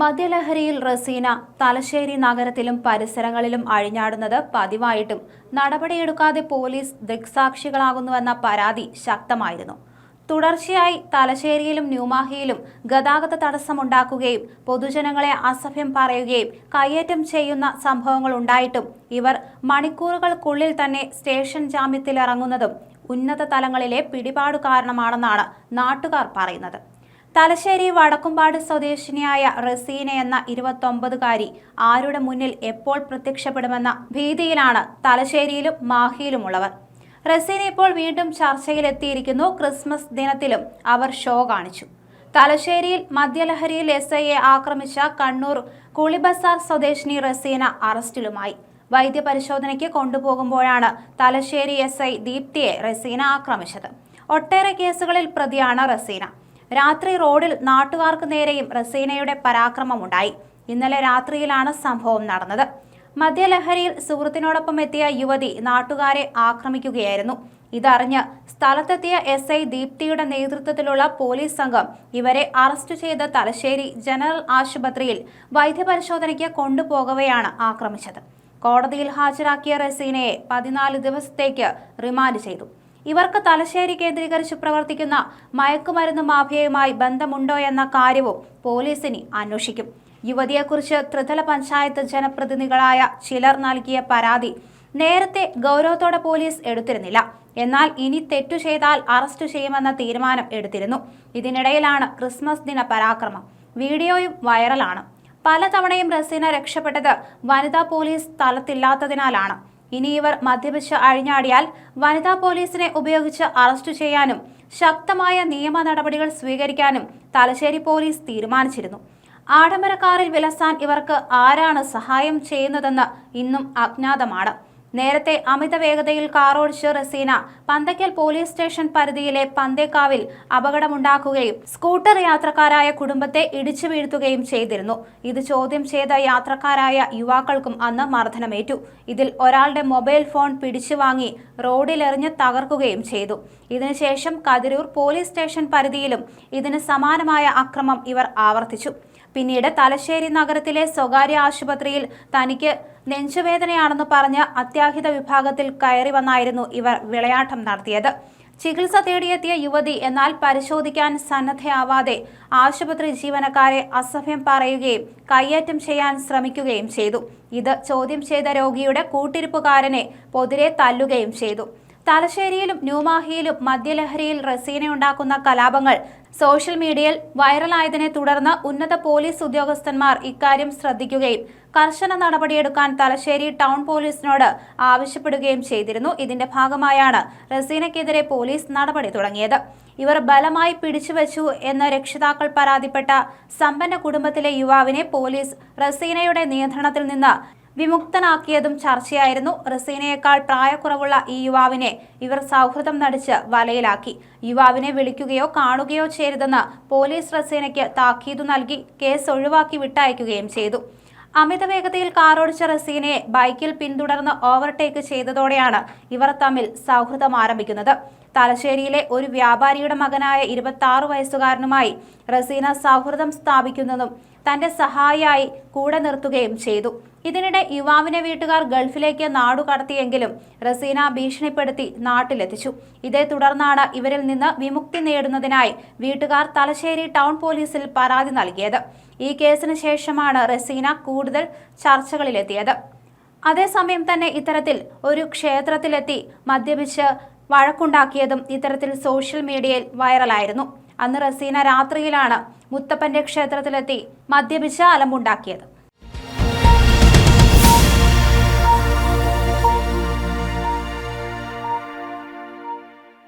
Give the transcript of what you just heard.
മദ്യലഹരിയിൽ റസീന തലശ്ശേരി നഗരത്തിലും പരിസരങ്ങളിലും അഴിഞ്ഞാടുന്നത് പതിവായിട്ടും നടപടിയെടുക്കാതെ പോലീസ് ദൃക്സാക്ഷികളാകുന്നുവെന്ന പരാതി ശക്തമായിരുന്നു. തുടർച്ചയായി തലശ്ശേരിയിലും ന്യൂമാഹിയിലും ഗതാഗത തടസ്സമുണ്ടാക്കുകയും പൊതുജനങ്ങളെ അസഭ്യം പറയുകയും കയ്യേറ്റം ചെയ്യുന്ന സംഭവങ്ങൾ ഉണ്ടായിട്ടും ഇവർ മണിക്കൂറുകൾക്കുള്ളിൽ തന്നെ സ്റ്റേഷൻ ജാമ്യത്തിലിറങ്ങുന്നതും ഉന്നത തലങ്ങളിലെ പിടിപാടു കാരണമാണെന്നാണ് നാട്ടുകാർ പറയുന്നത്. തലശ്ശേരി വടക്കുംപാട് സ്വദേശിനിയായ റസീന എന്ന ഇരുപത്തൊമ്പതുകാരി ആരുടെ മുന്നിൽ എപ്പോൾ പ്രത്യക്ഷപ്പെടുമെന്ന ഭീതിയിലാണ് തലശ്ശേരിയിലും മാഹിയിലുമുള്ളവർ. റസീന ഇപ്പോൾ വീണ്ടും ചർച്ചയിലെത്തിയിരിക്കുന്നു. ക്രിസ്മസ് ദിനത്തിലും അവർ ഷോ കാണിച്ചു. തലശ്ശേരിയിൽ മദ്യലഹരിയിൽ എസ് ഐയെ ആക്രമിച്ച കണ്ണൂർ കുളിബസാർ സ്വദേശിനി റസീന അറസ്റ്റിലുമായി. വൈദ്യപരിശോധനയ്ക്ക് കൊണ്ടുപോകുമ്പോഴാണ് തലശ്ശേരി എസ് ഐ ദീപ്തിയെ റസീന ആക്രമിച്ചത്. ഒട്ടേറെ കേസുകളിൽ പ്രതിയാണ് റസീന. രാത്രി റോഡിൽ നാട്ടുകാർക്ക് നേരെയും റസീനയുടെ പരാക്രമമുണ്ടായി. ഇന്നലെ രാത്രിയിലാണ് സംഭവം നടന്നത്. മദ്യലഹരിയിൽ സുഹൃത്തിനോടൊപ്പം എത്തിയ യുവതി നാട്ടുകാരെ ആക്രമിക്കുകയായിരുന്നു. ഇതറിഞ്ഞ് സ്ഥലത്തെത്തിയ എസ് ഐ ദീപ്തിയുടെ നേതൃത്വത്തിലുള്ള പോലീസ് സംഘം ഇവരെ അറസ്റ്റ് ചെയ്ത തലശ്ശേരി ജനറൽ ആശുപത്രിയിൽ വൈദ്യപരിശോധനയ്ക്ക് കൊണ്ടുപോകവെയാണ് ആക്രമിച്ചത്. കോടതിയിൽ ഹാജരാക്കിയ റസീനയെ പതിനാല് ദിവസത്തേക്ക് റിമാൻഡ് ചെയ്തു. ഇവർക്ക് തലശ്ശേരി കേന്ദ്രീകരിച്ച് പ്രവർത്തിക്കുന്ന മയക്കുമരുന്ന് മാഫിയയുമായി ബന്ധമുണ്ടോ എന്ന കാര്യവും പോലീസിനി അന്വേഷിക്കും. യുവതിയെക്കുറിച്ച് ത്രിതല പഞ്ചായത്ത് ജനപ്രതിനിധികളായ ചിലർ നൽകിയ പരാതി നേരത്തെ ഗൗരവത്തോടെ പോലീസ് എടുത്തിരുന്നില്ല. എന്നാൽ ഇനി തെറ്റു ചെയ്താൽ അറസ്റ്റ് ചെയ്യുമെന്ന തീരുമാനം എടുത്തിരുന്നു. ഇതിനിടയിലാണ് ക്രിസ്മസ് ദിന പരാക്രമം. വീഡിയോയും വൈറലാണ്. പലതവണയും റസീന രക്ഷപ്പെട്ടത് വനിതാ പോലീസ് സ്ഥലത്തില്ലാത്തതിനാലാണ് ഇനി ഇവർ മദ്യപിച്ച് അഴിഞ്ഞാടിയാൽ വനിതാ പോലീസിനെ ഉപയോഗിച്ച് അറസ്റ്റ് ചെയ്യാനും ശക്തമായ നിയമ നടപടികൾ സ്വീകരിക്കാനും തലശ്ശേരി പോലീസ് തീരുമാനിച്ചിരുന്നു. ആഡംബര കാറിൽ വിലസാൻ ഇവർക്ക് ആരാണ് സഹായം ചെയ്യുന്നതെന്ന് ഇന്നും അജ്ഞാതമാണ്. നേരത്തെ അമിത വേഗതയിൽ കാറോടിച്ച് റസീന പന്തയ്ക്കൽ പോലീസ് സ്റ്റേഷൻ പരിധിയിലെ പന്തേക്കാവിൽ അപകടമുണ്ടാക്കുകയും സ്കൂട്ടർ യാത്രക്കാരായ കുടുംബത്തെ ഇടിച്ചു വീഴ്ത്തുകയും ചെയ്തിരുന്നു. ഇത് ചോദ്യം ചെയ്ത യാത്രക്കാരായ യുവാക്കൾക്കും അന്ന് മർദ്ദനമേറ്റു. ഇതിൽ ഒരാളുടെ മൊബൈൽ ഫോൺ പിടിച്ചു വാങ്ങി റോഡിലെറിഞ്ഞ് തകർക്കുകയും ചെയ്തു. ഇതിനുശേഷം കതിരൂർ പോലീസ് സ്റ്റേഷൻ പരിധിയിലും ഇതിന് സമാനമായ അക്രമം ഇവർ ആവർത്തിച്ചു. പിന്നീട് തലശ്ശേരി നഗരത്തിലെ സ്വകാര്യ ആശുപത്രിയിൽ തനിക്ക് നെഞ്ചുവേദനയാണെന്ന് പറഞ്ഞ് അത്യാഹിത വിഭാഗത്തിൽ കയറി വന്നായിരുന്നു ഇവർ വിളയാട്ടം നടത്തിയത്. ചികിത്സ തേടിയെത്തിയ യുവതി എന്നാൽ പരിശോധിക്കാൻ സന്നദ്ധയാവാതെ ആശുപത്രി ജീവനക്കാരെ അസഭ്യം പറയുകയും കയ്യേറ്റം ചെയ്യാൻ ശ്രമിക്കുകയും ചെയ്തു. ഇത് ചോദ്യം ചെയ്ത രോഗിയുടെ കൂട്ടിരിപ്പുകാരനെ പൊതിരെ തല്ലുകയും ചെയ്തു. തലശ്ശേരിയിലും ന്യൂമാഹിയിലും മദ്യലഹരിയിൽ റസീനയുണ്ടാക്കുന്ന കലാപങ്ങൾ സോഷ്യൽ മീഡിയയിൽ വൈറലായതിനെ തുടർന്ന് ഉന്നത പോലീസ് ഉദ്യോഗസ്ഥന്മാർ ഇക്കാര്യം ശ്രദ്ധിക്കുകയും കർശന നടപടിയെടുക്കാൻ തലശ്ശേരി ടൗൺ പോലീസിനോട് ആവശ്യപ്പെടുകയും ചെയ്തിരുന്നു. ഇതിന്റെ ഭാഗമായാണ് റസീനയ്ക്കെതിരെ പോലീസ് നടപടി തുടങ്ങിയത്. ഇവർ ബലമായി പിടിച്ചുവച്ചു എന്ന് രക്ഷിതാക്കൾ പരാതിപ്പെട്ട സമ്പന്ന കുടുംബത്തിലെ യുവാവിനെ പോലീസ് റസീനയുടെ നിയന്ത്രണത്തിൽ നിന്ന് വിമുക്തനാക്കിയതും ചർച്ചയായിരുന്നു. റസീനയേക്കാൾ പ്രായക്കുറവുള്ള ഈ യുവാവിനെ ഇവർ സൗഹൃദം നടിച്ച് വലയിലാക്കി. യുവാവിനെ വിളിക്കുകയോ കാണുകയോ ചെയ്യരുതെന്ന് പോലീസ് റസീനയ്ക്ക് താക്കീതു നൽകി കേസ് ഒഴിവാക്കി വിട്ടയക്കുകയും ചെയ്തു. അമിത വേഗതയിൽ കാറോടിച്ച റസീനയെ ബൈക്കിൽ പിന്തുടർന്ന് ഓവർടേക്ക് ചെയ്തതോടെയാണ് ഇവർ തമ്മിൽ സൗഹൃദം ആരംഭിക്കുന്നത്. തലശ്ശേരിയിലെ ഒരു വ്യാപാരിയുടെ മകനായ ഇരുപത്തി വയസ്സുകാരനുമായി റസീന സൗഹൃദം സ്ഥാപിക്കുന്നതും തന്റെ സഹായിയായി കൂടെ നിർത്തുകയും ചെയ്തു. ഇതിനിടെ യുവാവിനെ വീട്ടുകാർ ഗൾഫിലേക്ക് നാടു കടത്തിയെങ്കിലും റസീന ഭീഷണിപ്പെടുത്തി നാട്ടിലെത്തിച്ചു. ഇതേ തുടർന്നാണ് ഇവരിൽ നിന്ന് വിമുക്തി നേടുന്നതിനായി വീട്ടുകാർ തലശ്ശേരി ടൗൺ പോലീസിൽ പരാതി നൽകിയത്. ഈ കേസിന് ശേഷമാണ് റസീന കൂടുതൽ ചർച്ചകളിലെത്തിയത്. അതേസമയം തന്നെ ഇത്തരത്തിൽ ഒരു ക്ഷേത്രത്തിലെത്തി മദ്യപിച്ച് വഴക്കുണ്ടാക്കിയതും ഇത്തരത്തിൽ സോഷ്യൽ മീഡിയയിൽ വൈറലായിരുന്നു. അന്ന് റസീന രാത്രിയിലാണ് മുത്തപ്പന്റെ ക്ഷേത്രത്തിലെത്തി മദ്യപിച്ച് അലമ്പുണ്ടാക്കിയത്.